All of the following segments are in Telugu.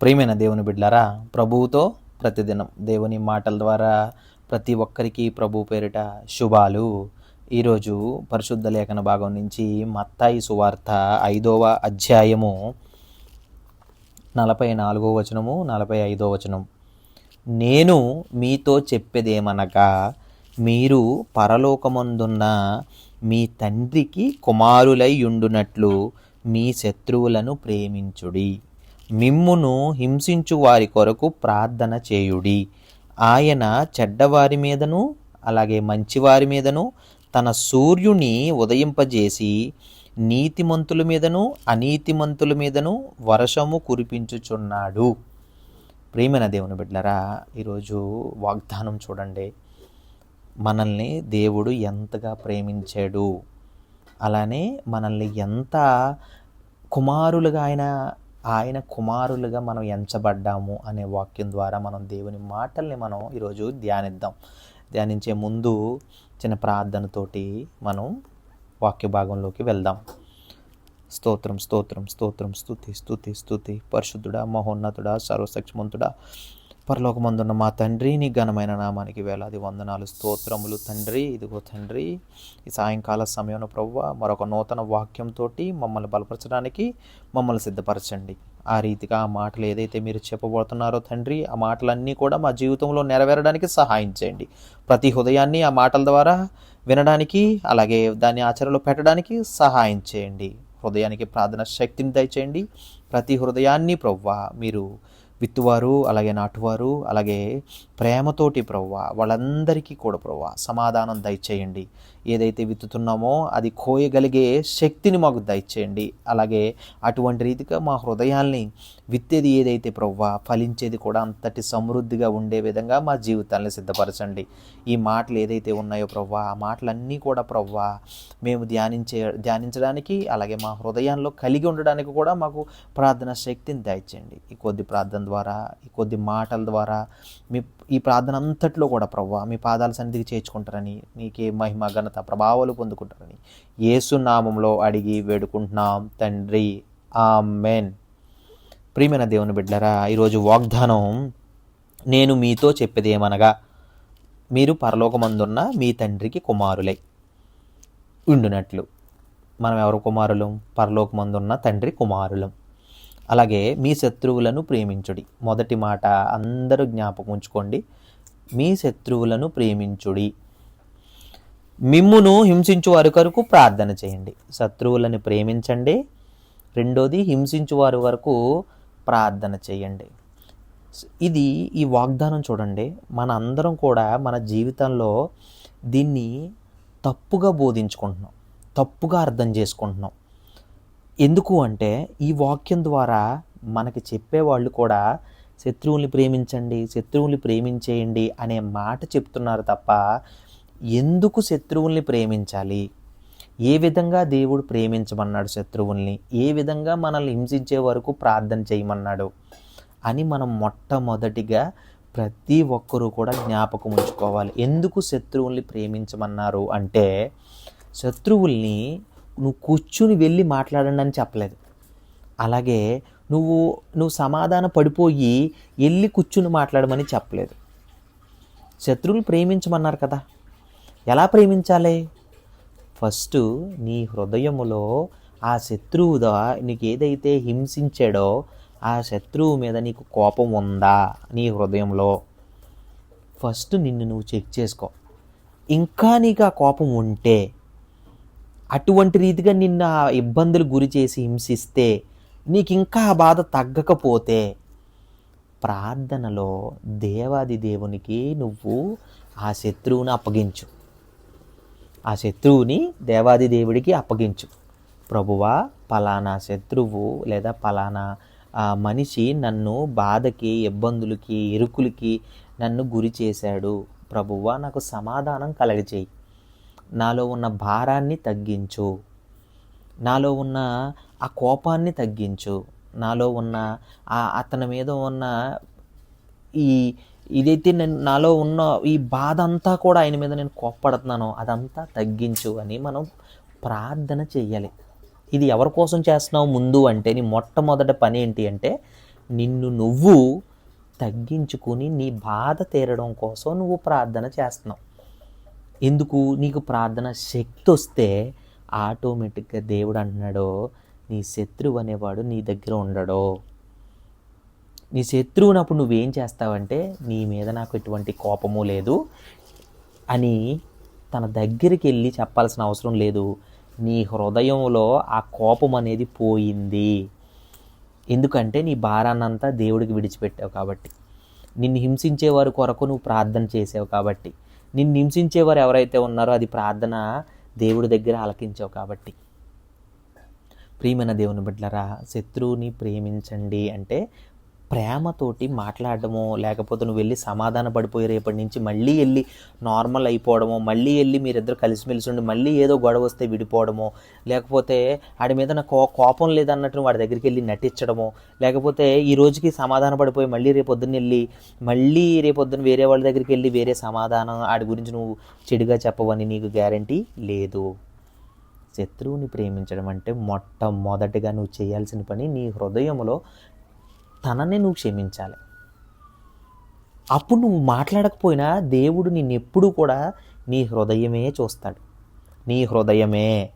ప్రేమైన దేవుని బిడ్డలారా ప్రభువుతో ప్రతిదినం దేవుని మాటల ద్వారా ప్రతి ఒక్కరికి ప్రభు పేరిట శుభాలు. ఈరోజు పరిశుద్ధ లేఖన భాగం నుంచి మత్తాయి సువార్త ఐదవ అధ్యాయము నలభై నాలుగో వచనము నలభై ఐదో వచనం. నేను మీతో చెప్పేదేమనగా మీరు పరలోకమందున్న మీ తండ్రికి కుమారులై ఉండునట్లు మీ శత్రువులను ప్రేమించుడి. మిమ్మును హింసించు వారి కొరకు ప్రార్థన చేయుడి. ఆయన చెడ్డవారి మీదను అలాగే మంచివారి మీదను తన సూర్యుని ఉదయింపజేసి నీతిమంతుల మీదను అనీతిమంతుల మీదను వర్షము కురిపించుచున్నాడు. ప్రేమన దేవుని బిడ్డలరా ఈరోజు వాగ్దానం చూడండి. మనల్ని దేవుడు ఎంతగా ప్రేమించాడు. అలానే మనల్ని ఎంత కుమారులుగా ఆయన ఆయన కుమారులుగా మనం ఎంచబడ్డాము అనే వాక్యం ద్వారా మనం దేవుని మాటల్ని మనం ఈరోజు ధ్యానిద్దాం. ధ్యానించే ముందు చిన్న ప్రార్థనతోటి మనం వాక్య భాగంలోకి వెళ్దాం. స్తోత్రం స్తోత్రం స్తోత్రం స్థుతి స్థుతి స్థుతి పరిశుద్ధుడా మహోన్నతుడా సర్వసక్షమంతుడా పరలోకమందున్న మా తండ్రి నీ ఘనమైన నామానికి వేలాది వందనాలు స్తోత్రములు. తండ్రి ఇదిగో తండ్రి ఈ సాయంకాల సమయంలో ప్రవ్వ మరొక నూతన వాక్యంతో మమ్మల్ని బలపరచడానికి మమ్మల్ని సిద్ధపరచండి. ఆ రీతిగా ఆ మాటలు ఏదైతే మీరు చెప్పబోతున్నారో తండ్రి ఆ మాటలన్నీ కూడా మా జీవితంలో నెరవేరడానికి సహాయం చేయండి. ప్రతి హృదయాన్ని ఆ మాటల ద్వారా వినడానికి అలాగే దాన్ని ఆచరణలో పెట్టడానికి సహాయం చేయండి. హృదయానికి ప్రార్థన శక్తిని దయచేయండి. ప్రతి హృదయాన్ని ప్రవ్వ మీరు విత్తువారు అలాగే నాటువారు అలాగే ప్రేమతోటి ప్రవ్వ వాళ్ళందరికీ కూడా ప్రవ్వ సమాధానం దయచేయండి. ఏదైతే విత్తుతున్నామో అది కోయగలిగే శక్తిని మాకు దయచేయండి. అలాగే అటువంటి రీతిగా మా హృదయాల్ని విత్తేది ఏదైతే ప్రవ్వ ఫలించేది కూడా అంతటి సమృద్ధిగా ఉండే విధంగా మా జీవితాన్ని సిద్ధపరచండి. ఈ మాటలు ఏదైతే ఉన్నాయో ప్రవ్వ ఆ మాటలన్నీ కూడా ప్రవ్వ మేము ధ్యానించే ధ్యానించడానికి అలాగే మా హృదయాల్లో కలిగి ఉండడానికి కూడా మాకు ప్రార్థన శక్తిని దయచేయండి. ఈ కొద్ది ప్రార్థన ద్వారా ఈ కొద్ది మాటల ద్వారా మీ ఈ ప్రార్థన అంతట్లో కూడా ప్రభావ మీ పాదాల సన్నిధికి చేర్చుకుంటారని నీకే మహిమ ఘనత ప్రభావాలు పొందుకుంటారని యేసు నామంలో అడిగి వేడుకుంటున్నాం తండ్రి. ఆ మెన్ ప్రియమైన దేవుని బిడ్డరా ఈరోజు వాగ్దానం నేను మీతో చెప్పేది ఏమనగా మీరు పరలోకమందున్న మీ తండ్రికి కుమారులై ఉండునట్లు. మనం ఎవరు కుమారులం? పరలోకమందున్న తండ్రి కుమారులం. అలాగే మీ శత్రువులను ప్రేమించుడి. మొదటి మాట అందరూ జ్ఞాపకం ఉంచుకోండి. మీ శత్రువులను ప్రేమించుడి. మిమ్మును హింసించు వారి కొరకు ప్రార్థన చేయండి. శత్రువులను ప్రేమించండి. రెండోది హింసించు వారి వరకు ప్రార్థన చేయండి. ఇది ఈ వాగ్దానం చూడండి. మన అందరం కూడా మన జీవితంలో దీన్ని తప్పుగా బోధించుకుంటున్నాం. తప్పుగా అర్థం చేసుకుంటున్నాం. ఎందుకు అంటే ఈ వాక్యం ద్వారా మనకి చెప్పేవాళ్ళు కూడా శత్రువుల్ని ప్రేమించండి శత్రువుల్ని ప్రేమించేయండి అనే మాట చెప్తున్నారు తప్ప ఎందుకు శత్రువుల్ని ప్రేమించాలి? ఏ విధంగా దేవుడు ప్రేమించమన్నాడు శత్రువుల్ని? ఏ విధంగా మనల్ని హింసించే వరకు ప్రార్థన చేయమన్నాడు? అని మనం మొట్టమొదటిగా ప్రతి ఒక్కరూ కూడా జ్ఞాపకం ఉంచుకోవాలి. ఎందుకు శత్రువుల్ని ప్రేమించమన్నారు అంటే శత్రువుల్ని నువ్వు కూర్చుని వెళ్ళి మాట్లాడండి అని చెప్పలేదు. అలాగే నువ్వు నువ్వు సమాధాన పడిపోయి వెళ్ళి కూర్చుని మాట్లాడమని చెప్పలేదు. శత్రువులు ప్రేమించమన్నారు కదా. ఎలా ప్రేమించాలి? ఫస్ట్ నీ హృదయములో ఆ శత్రువుదా నీకు ఏదైతే హింసించాడో ఆ శత్రువు మీద నీకు కోపం ఉందా నీ హృదయంలో? ఫస్ట్ నిన్ను నువ్వు చెక్ చేసుకో. ఇంకా నీకు ఆ కోపం ఉంటే అటువంటి రీతిగా నిన్న ఆ ఇబ్బందులు గురి చేసి హింసిస్తే నీకు ఇంకా ఆ బాధ తగ్గకపోతే ప్రార్థనలో దేవాది దేవునికి నువ్వు ఆ శత్రువుని అప్పగించు. ఆ శత్రువుని దేవాది దేవుడికి అప్పగించు. ప్రభువా పలానా శత్రువు లేదా పలానా ఆ మనిషి నన్ను బాధకి ఇబ్బందులకి ఇరుకులకి నన్ను గురి చేశాడు. ప్రభువా నాకు సమాధానం కలగచేయి నాలో ఉన్న భారాన్ని తగ్గించు. నాలో ఉన్న ఆ కోపాన్ని తగ్గించు. నాలో ఉన్న ఆ అతని మీద ఉన్న ఈ ఇదైతే నేను నాలో ఉన్న ఈ బాధ అంతా కూడా ఆయన మీద నేను కోప్పడుతున్నాను అదంతా తగ్గించు అని మనం ప్రార్థన చెయ్యాలి. ఇది ఎవరి కోసం చేస్తున్నావు ముందు అంటే నీ మొట్టమొదటి పని ఏంటి అంటే నిన్ను నువ్వు తగ్గించుకుని నీ బాధ తీరడం కోసం నువ్వు ప్రార్థన చేస్తున్నావు. ఎందుకు నీకు ప్రార్థన శక్తి వస్తే ఆటోమేటిక్గా దేవుడు అంటున్నాడో నీ శత్రువు అనేవాడు నీ దగ్గర ఉండడో. నీ శత్రువునప్పుడు నువ్వేం చేస్తావంటే నీ మీద నాకు ఎటువంటి కోపము లేదు అని తన దగ్గరికి వెళ్ళి చెప్పాల్సిన అవసరం లేదు. నీ హృదయంలో ఆ కోపం అనేది పోయింది. ఎందుకంటే నీ భారాన్నంతా దేవుడికి విడిచిపెట్టావు కాబట్టి. నిన్ను హింసించే వారి కొరకు నువ్వు ప్రార్థన చేసావు కాబట్టి. నిన్ను హింసించేవారు ఎవరైతే ఉన్నారో అది ప్రార్థన దేవుడి దగ్గర ఆలకించావు కాబట్టి. ప్రియమైన దేవుని బిడ్డలరా శత్రువుని ప్రేమించండి అంటే ప్రేమతోటి మాట్లాడడమో లేకపోతే నువ్వు వెళ్ళి సమాధాన పడిపోయి రేపటి నుంచి మళ్ళీ వెళ్ళి నార్మల్ అయిపోవడమో మళ్ళీ వెళ్ళి మీరిద్దరు కలిసిమెలిసి ఉండి మళ్ళీ ఏదో గొడవ వస్తే విడిపోవడమో లేకపోతే వాడి మీద నాకు కో- కోపం లేదన్నట్టు వాడి దగ్గరికి వెళ్ళి నటించడమో లేకపోతే ఈ రోజుకి సమాధాన పడిపోయి మళ్ళీ రేపు పొద్దున్న వెళ్ళి మళ్ళీ రేపొద్దున వేరే వాళ్ళ దగ్గరికి వెళ్ళి వేరే సమాధానం వాడి గురించి నువ్వు చెడుగా చెప్పవని నీకు గ్యారంటీ లేదు. శత్రువుని ప్రేమించడం అంటే మొట్టమొదటిగా నువ్వు చేయాల్సిన పని నీ హృదయంలో తనని నువ్వు క్షమించాలి. అప్పుడు నువ్వు మాట్లాడకపోయినా దేవుడు నిన్నెప్పుడు కూడా నీ హృదయమే చూస్తాడు. నీ హృదయమే.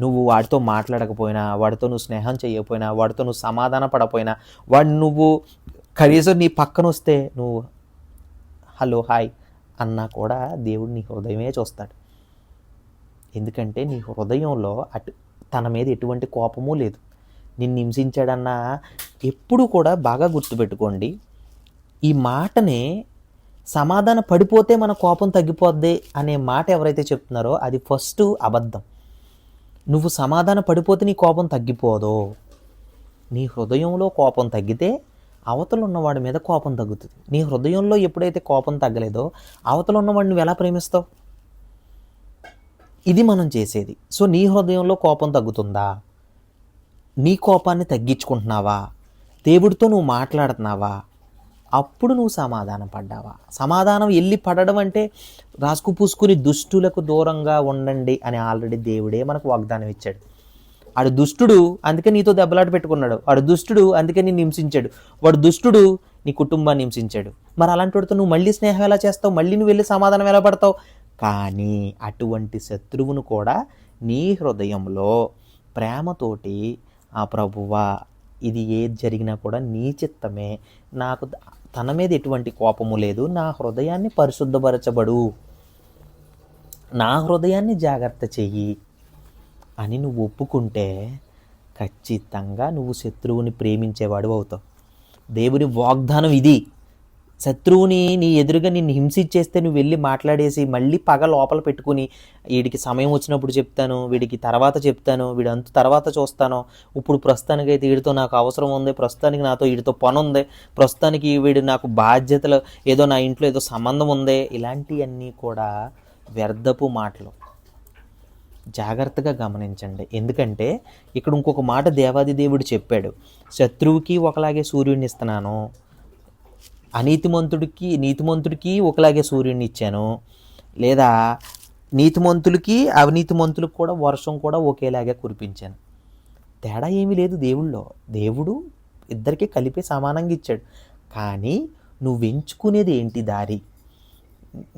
నువ్వు వాడితో మాట్లాడకపోయినా వాడితో నువ్వు స్నేహం చేయకపోయినా వాడితో నువ్వు సమాధాన పడపోయినా వాడు నువ్వు కనీసం నీ పక్కన వస్తే నువ్వు హలో హాయ్ అన్నా కూడా దేవుడు నీ హృదయమే చూస్తాడు. ఎందుకంటే నీ హృదయంలో అటు తన మీద ఎటువంటి కోపము లేదు. నిన్ను హింసించాడన్న ఎప్పుడు కూడా బాగా గుర్తుపెట్టుకోండి. ఈ మాటనే సమాధాన పడిపోతే మన కోపం తగ్గిపోద్ది అనే మాట ఎవరైతే చెప్తున్నారో అది ఫస్ట్ అబద్ధం. నువ్వు సమాధాన పడిపోతే నీ కోపం తగ్గిపోదో. నీ హృదయంలో కోపం తగ్గితే అవతల ఉన్నవాడి మీద కోపం తగ్గుతుంది. నీ హృదయంలో ఎప్పుడైతే కోపం తగ్గలేదో అవతల ఉన్నవాడిని నువ్వు ఎలా ప్రేమిస్తావు? ఇది మనం చేసేది. సో నీ హృదయంలో కోపం తగ్గుతుందా? నీ కోపాన్ని తగ్గించుకుంటున్నావా? దేవుడితో నువ్వు మాట్లాడుతున్నావా? అప్పుడు నువ్వు సమాధానం పడ్డావా? సమాధానం వెళ్ళి పడడం అంటే రాసుకు పూసుకుని దుష్టులకు దూరంగా ఉండండి అని ఆల్రెడీ దేవుడే మనకు వాగ్దానం ఇచ్చాడు. ఆడు దుష్టుడు అందుకే నీతో దెబ్బలాట పెట్టుకున్నాడు. వాడు దుష్టుడు అందుకే నీ హింసించాడు. వాడు దుష్టుడు నీ కుటుంబాన్ని హింసించాడు. మరి అలాంటి వాడితో నువ్వు మళ్ళీ స్నేహం ఎలా చేస్తావు? మళ్ళీ నువ్వు వెళ్ళి సమాధానం ఎలా పడతావు? కానీ అటువంటి శత్రువును కూడా నీ హృదయంలో ప్రేమతోటి ఆ ప్రభువా ఇది ఏది జరిగినా కూడా నీ చిత్తమే. నాకు తన మీద ఎటువంటి కోపము లేదు. నా హృదయాన్ని పరిశుద్ధపరచబడు. నా హృదయాన్ని జాగ్రత్త చెయ్యి అని నువ్వు ఒప్పుకుంటే ఖచ్చితంగా నువ్వు శత్రువుని ప్రేమించేవాడు అవుతావు. దేవుని వాగ్దానం ఇది. శత్రువుని నీ ఎదురుగా నిన్ను హింసించేస్తే నువ్వు వెళ్ళి మాట్లాడేసి మళ్ళీ పగ లోపల పెట్టుకుని వీడికి సమయం వచ్చినప్పుడు చెప్తాను వీడికి తర్వాత చెప్తాను వీడు అంత తర్వాత చూస్తాను. ఇప్పుడు ప్రస్తుతానికి అయితే వీడితో నాకు అవసరం ఉంది ప్రస్తుతానికి నాతో వీడితో పని ఉంది ప్రస్తుతానికి వీడు నాకు బాధ్యతలు ఏదో నా ఇంట్లో ఏదో సంబంధం ఉంది ఇలాంటివన్నీ కూడా వ్యర్థపు మాటలు. జాగ్రత్తగా గమనించండి. ఎందుకంటే ఇక్కడ ఇంకొక మాట దేవాది దేవుడు చెప్పాడు శత్రువుకి ఒకలాగే సూర్యుడిని ఇస్తున్నాను అనీతిమంతుడికి నీతిమంతుడికి ఒకలాగే సూర్యుడిని ఇచ్చాను. లేదా నీతిమంతులకి అవినీతిమంతులకు కూడా వర్షం కూడా ఒకేలాగే కురిపించాను. తేడా ఏమీ లేదు దేవుళ్ళో. దేవుడు ఇద్దరికి కలిపి సమానంగా ఇచ్చాడు. కానీ నువ్వు ఎంచుకునేది ఏంటి దారి?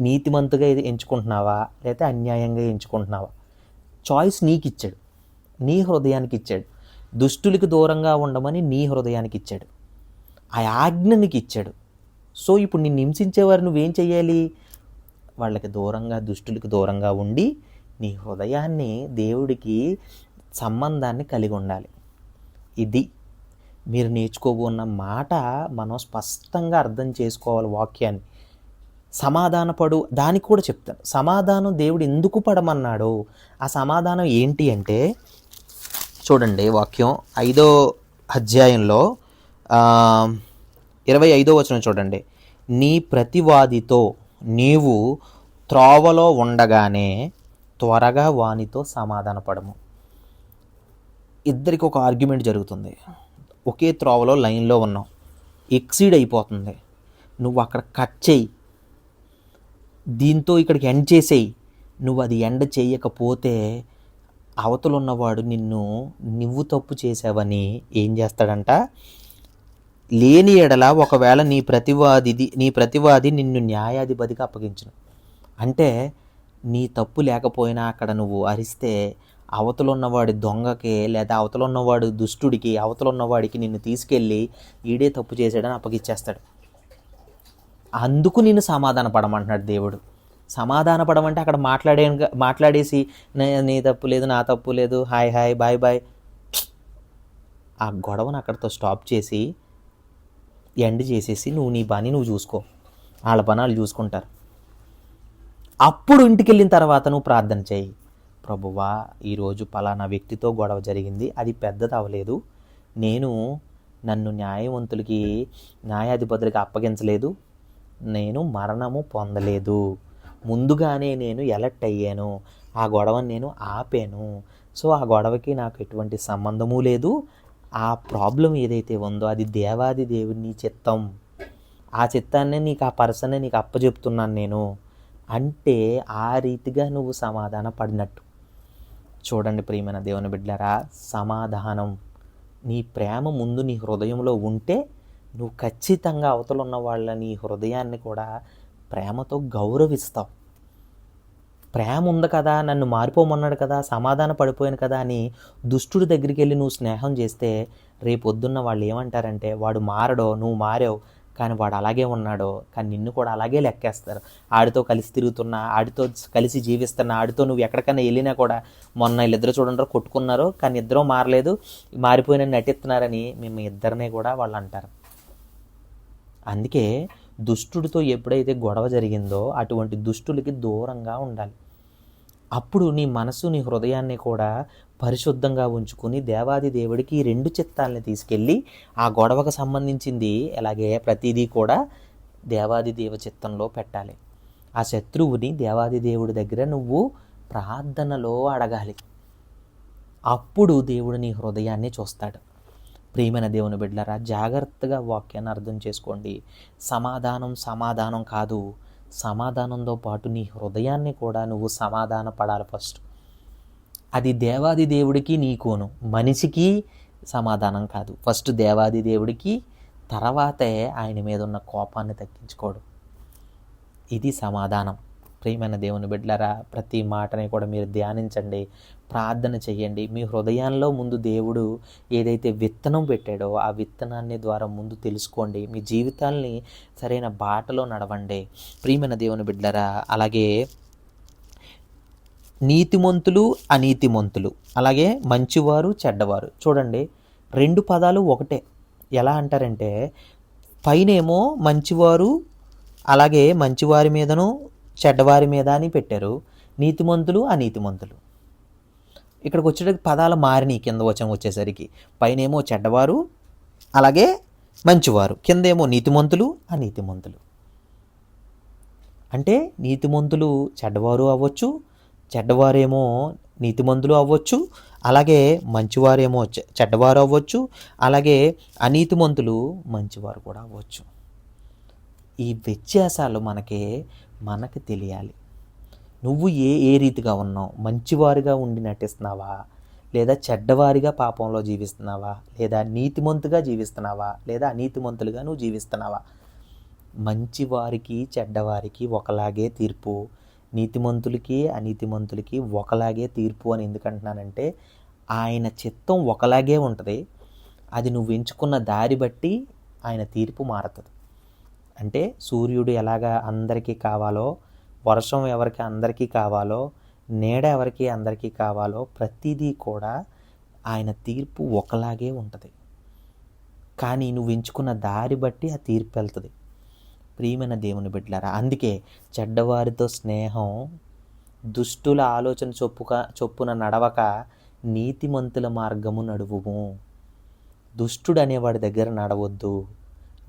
నీతిమంతుగా ఇది ఎంచుకుంటున్నావా? లేకపోతే అన్యాయంగా ఎంచుకుంటున్నావా? చాయిస్ నీకు ఇచ్చాడు నీ హృదయానికి ఇచ్చాడు. దుష్టులకు దూరంగా ఉండమని నీ హృదయానికి ఇచ్చాడు. ఆ ఆజ్ఞ నీకు ఇచ్చాడు సో ఇప్పుడు నిన్ను హింసించేవారు నువ్వేం చెయ్యాలి? వాళ్ళకి దూరంగా దుష్టులకు దూరంగా ఉండి నీ హృదయాన్ని దేవుడికి సంబంధాన్ని కలిగి ఉండాలి. ఇది మీరు నేర్చుకోబోన్న మాట మనం స్పష్టంగా అర్థం చేసుకోవాలి వాక్యాన్ని. సమాధానపడు దానికి కూడా చెప్తాను. సమాధానం దేవుడు ఎందుకు పడమన్నాడు ఆ సమాధానం ఏంటి అంటే చూడండి వాక్యం ఐదో అధ్యాయంలో ఇరవై ఐదో వచనం చూడండి. నీ ప్రతివాదితో నీవు త్రోవలో ఉండగానే త్వరగా వానితో సమాధానపడము. ఇద్దరికి ఒక ఆర్గ్యుమెంట్ జరుగుతుంది. ఒకే త్రోవలో లైన్లో ఉన్నావు. ఎక్సీడ్ అయిపోతుంది. నువ్వు అక్కడ కట్ చేయి. దీంతో ఇక్కడికి ఎండ్ చేసేయి. నువ్వు అది ఎండ్ చేయకపోతే అవతలున్నవాడు నిన్ను నువ్వు తప్పు చేసావని ఏం చేస్తాడంట? లేని ఎడల ఒకవేళ నీ ప్రతివాదిది నీ ప్రతివాది నిన్ను న్యాయాధిపతిగా అప్పగించను. అంటే నీ తప్పు లేకపోయినా అక్కడ నువ్వు అరిస్తే అవతల ఉన్నవాడి దొంగకి లేదా అవతల ఉన్నవాడు దుష్టుడికి అవతల ఉన్నవాడికి నిన్ను తీసుకెళ్ళి ఈడే తప్పు చేశాడని అప్పగిచ్చేస్తాడు. అందుకు నిన్ను సమాధాన పడమంటున్నాడు దేవుడు. సమాధాన పడమంటే అక్కడ మాట్లాడే మాట్లాడేసి నీ తప్పు లేదు నా తప్పు లేదు హాయ్ హాయ్ బాయ్ బాయ్. ఆ గొడవను అక్కడితో స్టాప్ చేసి ఎండ్ చేసేసి నువ్వు నీ పని నువ్వు చూసుకో. వాళ్ళ పని వాళ్ళు చూసుకుంటారు. అప్పుడు ఇంటికి వెళ్ళిన తర్వాత నువ్వు ప్రార్థన చేయి. ప్రభువా ఈరోజు పలానా వ్యక్తితో గొడవ జరిగింది. అది పెద్దది అవ్వలేదు. నేను నన్ను న్యాయవంతులకి న్యాయాధిపతులకి అప్పగించలేదు. నేను మరణము పొందలేదు. ముందుగానే నేను ఎలర్ట్ అయ్యాను. ఆ గొడవని నేను ఆపాను. సో ఆ గొడవకి నాకు ఎటువంటి సంబంధము లేదు. ఆ ప్రాబ్లం ఏదైతే ఉందో అది దేవాది దేవుని చిత్తం. ఆ చిత్తాన్ని నీకు ఆ పర్సనే నీకు అప్పచెప్తున్నాను నేను అంటే ఆ రీతిగా నువ్వు సమాధాన పడినట్టు. చూడండి ప్రియమైన దేవుని బిడ్డలారా సమాధానం. నీ ప్రేమ ముందు నీ హృదయంలో ఉంటే నువ్వు ఖచ్చితంగా అవతలున్న వాళ్ళ నీ హృదయాన్ని కూడా ప్రేమతో గౌరవిస్తావు. ప్రేమ ఉంది కదా నన్ను మారిపోమన్నాడు కదా సమాధాన పడిపోయాను కదా అని దుష్టుడి దగ్గరికి వెళ్ళి నువ్వు స్నేహం చేస్తే రేపొద్దున్న వాళ్ళు ఏమంటారంటే వాడు మారడో నువ్వు మారావు కానీ వాడు అలాగే ఉన్నాడో కానీ నిన్ను కూడా అలాగే లెక్కేస్తారు. ఆడితో కలిసి తిరుగుతున్నా ఆడితో కలిసి జీవిస్తున్నా ఆడితో నువ్వు ఎక్కడికైనా వెళ్ళినా కూడా మొన్న వీళ్ళిద్దరు చూడండి కొట్టుకున్నారు కానీ ఇద్దరూ మారలేదు మారిపోయిన నటిస్తున్నారని మేము ఇద్దరినే కూడా వాళ్ళు అంటారు. అందుకే దుష్టుడితో ఎప్పుడైతే గొడవ జరిగిందో అటువంటి దుష్టులకి దూరంగా ఉండాలి. అప్పుడు నీ మనసు నీ హృదయాన్ని కూడా పరిశుద్ధంగా ఉంచుకుని దేవాది దేవుడికి ఈ రెండు చిత్తాలని తీసుకెళ్ళి ఆ గొడవకు సంబంధించింది అలాగే ప్రతిదీ కూడా దేవాది దేవ చిత్తంలో పెట్టాలి. ఆ శత్రువుని దేవాది దేవుడి దగ్గర నువ్వు ప్రార్థనలో అడగాలి. అప్పుడు దేవుడు నీ హృదయాన్ని చూస్తాడు. ప్రియమైన దేవుని బిడ్డలారా జాగ్రత్తగా వాక్యాన్ని అర్థం చేసుకోండి. సమాధానం సమాధానం కాదు. సమాధానంతో పాటు నీ హృదయాన్ని కూడా నువ్వు సమాధాన పడాలి ఫస్ట్. అది దేవాది దేవుడికి నీకును మనిషికి సమాధానం కాదు. ఫస్ట్ దేవాది దేవుడికి తర్వాతే ఆయన మీద ఉన్న కోపాన్ని తగ్గించుకోడు. ఇది సమాధానం. ప్రియమైన దేవుని బిడ్డలారా ప్రతి మాటని కూడా మీరు ధ్యానించండి. ప్రార్థన చేయండి మీ హృదయాల్లో ముందు దేవుడు ఏదైతే విత్తనం పెట్టాడో ఆ విత్తనాన్ని ద్వారా ముందు తెలుసుకోండి. మీ జీవితాల్ని సరైన బాటలో నడవండి. ప్రియమైన దేవుని బిడ్డలారా అలాగే నీతిమంతులు అనీతిమంతులు అలాగే మంచివారు చెడ్డవారు. చూడండి రెండు పదాలు ఒకటే. ఎలా అంటారంటే పైనేమో మంచివారు అలాగే మంచివారి మీదను చెడ్డవారి మీద అని పెట్టారు. నీతిమంతులు అనీతిమంతులు. ఇక్కడికి వచ్చేటప్పుడు పదాలు మారినాయి కింద వచనం వచ్చేసరికి. పైనేమో చెడ్డవారు అలాగే మంచివారు. కిందేమో నీతిమంతులు అనీతిమంతులు. అంటే నీతిమంతులు చెడ్డవారు అవ్వచ్చు చెడ్డవారేమో నీతిమంతులు అవ్వచ్చు అలాగే మంచివారేమో చెడ్డవారు అవ్వచ్చు అలాగే అనీతిమంతులు మంచివారు కూడా అవ్వచ్చు. ఈ వ్యత్యాసాలు మనకి మనకి తెలియాలి. నువ్వు ఏ ఏ రీతిగా ఉన్నావు? మంచివారిగా ఉండి నటిస్తున్నావా? లేదా చెడ్డవారిగా పాపంలో జీవిస్తున్నావా? లేదా నీతిమంతుగా జీవిస్తున్నావా? లేదా అనీతిమంతులుగా నువ్వు జీవిస్తున్నావా? మంచివారికి చెడ్డవారికి ఒకలాగే తీర్పు. నీతిమంతులకి అనీతిమంతులకి ఒకలాగే తీర్పు అని ఎందుకంటున్నానంటే ఆయన చిత్తం ఒకలాగే ఉంటుంది. అది నువ్వు ఎంచుకున్న దారి బట్టి ఆయన తీర్పు మారుతుంది. అంటే సూర్యుడు ఎలాగా అందరికీ కావాలో వర్షం ఎవరికి అందరికీ కావాలో నీడ ఎవరికి అందరికీ కావాలో ప్రతిదీ కూడా ఆయన తీర్పు ఒకలాగే ఉంటుంది. కానీ నువ్వు ఎంచుకున్న దారి బట్టి ఆ తీర్పు వెళ్తుంది. ప్రియమైన దేవుని బిడ్డలారా అందుకే చెడ్డవారితో స్నేహం దుష్టుల ఆలోచన చొప్పుక చొప్పున నడవక నీతిమంతుల మార్గము నడువుము. దుష్టుడు అనేవాడి దగ్గర నడవద్దు.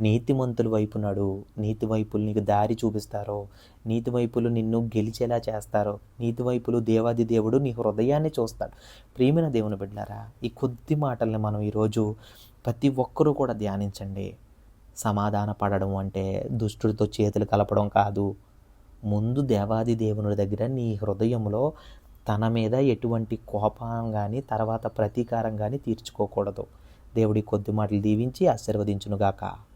నీతిమంతుల వైపు నడు నీతి వైపులు నీకు దారి చూపిస్తారో నీతి వైపులు నిన్ను గెలిచేలా చేస్తారో నీతి వైపులు దేవాది దేవుడు నీ హృదయాన్ని చూస్తాడు. ప్రియమైన దేవుని బిడ్డారా ఈ కొద్ది మాటల్ని మనం ఈరోజు ప్రతి ఒక్కరూ కూడా ధ్యానించండి. సమాధాన పడడం అంటే దుష్టుడితో చేతులు కలపడం కాదు. ముందు దేవాది దేవుని దగ్గర నీ హృదయంలో తన మీద ఎటువంటి కోపం కానీ తర్వాత ప్రతీకారం కానీ తీర్చుకోకూడదు. దేవుడి కొద్ది మాటలు దీవించి ఆశీర్వదించునుగాక.